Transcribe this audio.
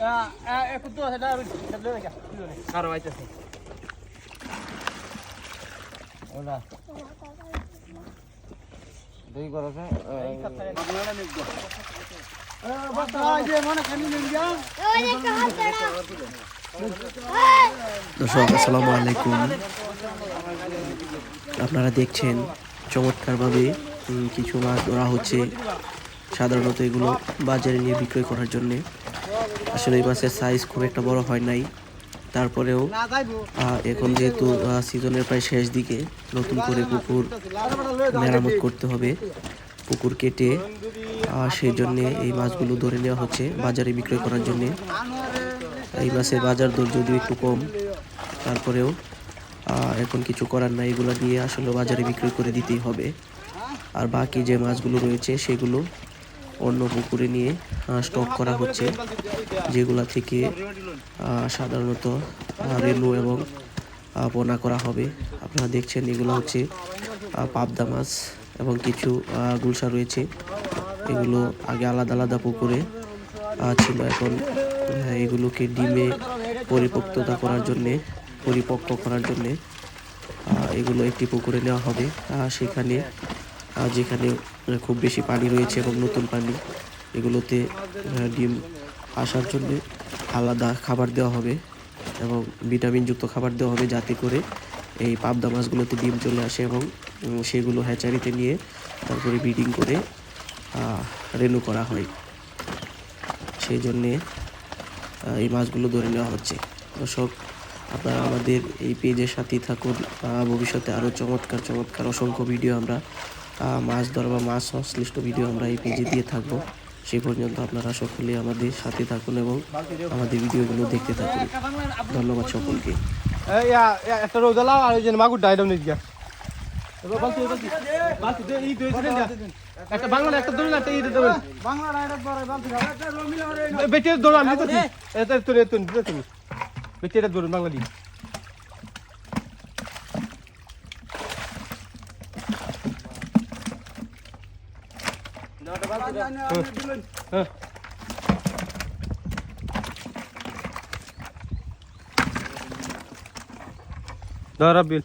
তো সেটা আর সেটা দেখা আর আইতেছে ওলা দুই করছে আলাইকুম। আপনারা দেখছেন চমৎকারভাবে উম, কিছু মাছ ধরা হচ্ছে। সাধারণত এগুলো বাজারে নিয়ে বিক্রয় করার জন্যে। আসলে এই মাছের সাইজ খুব একটা বড় হয় নাই। তারপরেও এখন যেহেতু সিজনের প্রায় শেষ দিকে, নতুন করে পুকুর মেরামত করতে হবে, পুকুর কেটে সেই জন্যে এই মাছগুলো ধরে নেওয়া হচ্ছে বাজারে বিক্রয় করার জন্যে। এই মাছের বাজার দর যদিও একটু কম, তারপরেও এখন কিছু করার নাই, এগুলো দিয়ে আসলে বাজারে বিক্রি করে দিতেই হবে। আর বাকি যে মাছগুলো রয়েছে, সেগুলো অন্য পুকুরে নিয়ে স্টক করা হচ্ছে, যেগুলা থেকে সাধারণত রেনু এবং পোনা করা হবে। আপনারা দেখছেন এগুলো হচ্ছে পাবদা মাছ এবং কিছু গুলশা রয়েছে। এগুলো আগে আলাদা আলাদা পুকুরে ছিল। এখন এগুলোকে ডিমে পরিপক্কতা করার জন্যে, পরিপক্ক করার জন্যে এগুলো একটি পুকুরে নেওয়া হবে। সেখানে যেখানে খুব বেশি পানি রয়েছে এবং নতুন পানি এগুলোতে ডিম আসার জন্য আলাদা খাবার দেওয়া হবে এবং ভিটামিনযুক্ত খাবার দেওয়া হবে যাতে করে এই পাবদা মাছগুলোতে ডিম চলে আসে এবং সেগুলো হ্যাচারিতে নিয়ে তারপরে ব্রিডিং করে রেনু করা হয়। সেই জন্যে এই মাছগুলো ধরে নেওয়া হচ্ছে। দর্শক, আপনারা আমাদের এই পেজের সাথেই থাকুন। ভবিষ্যতে আরও চমৎকার চমৎকার, অসংখ্য ভিডিও আমরা মাছ ধরা বা মাছ সংশ্লিষ্ট ভিডিও আমরা এই পেজে দিয়ে থাকব। সেই পর্যন্ত আপনারা সকলে আমাদের সাথে থাকুন এবং আমাদের ভিডিওগুলো দেখতে থাকুন। ধন্যবাদ সকলকে। একটা রোজা লাও আর ওই যে মাগুর ডাইডাম নিয়ে গিয়া। একটা বাংলা একটা দড়ি একটা দেবেন বালতি বেটে দড় আমি তো বেটে দড় বাংলা দি হ্যাঁ ধরা বিল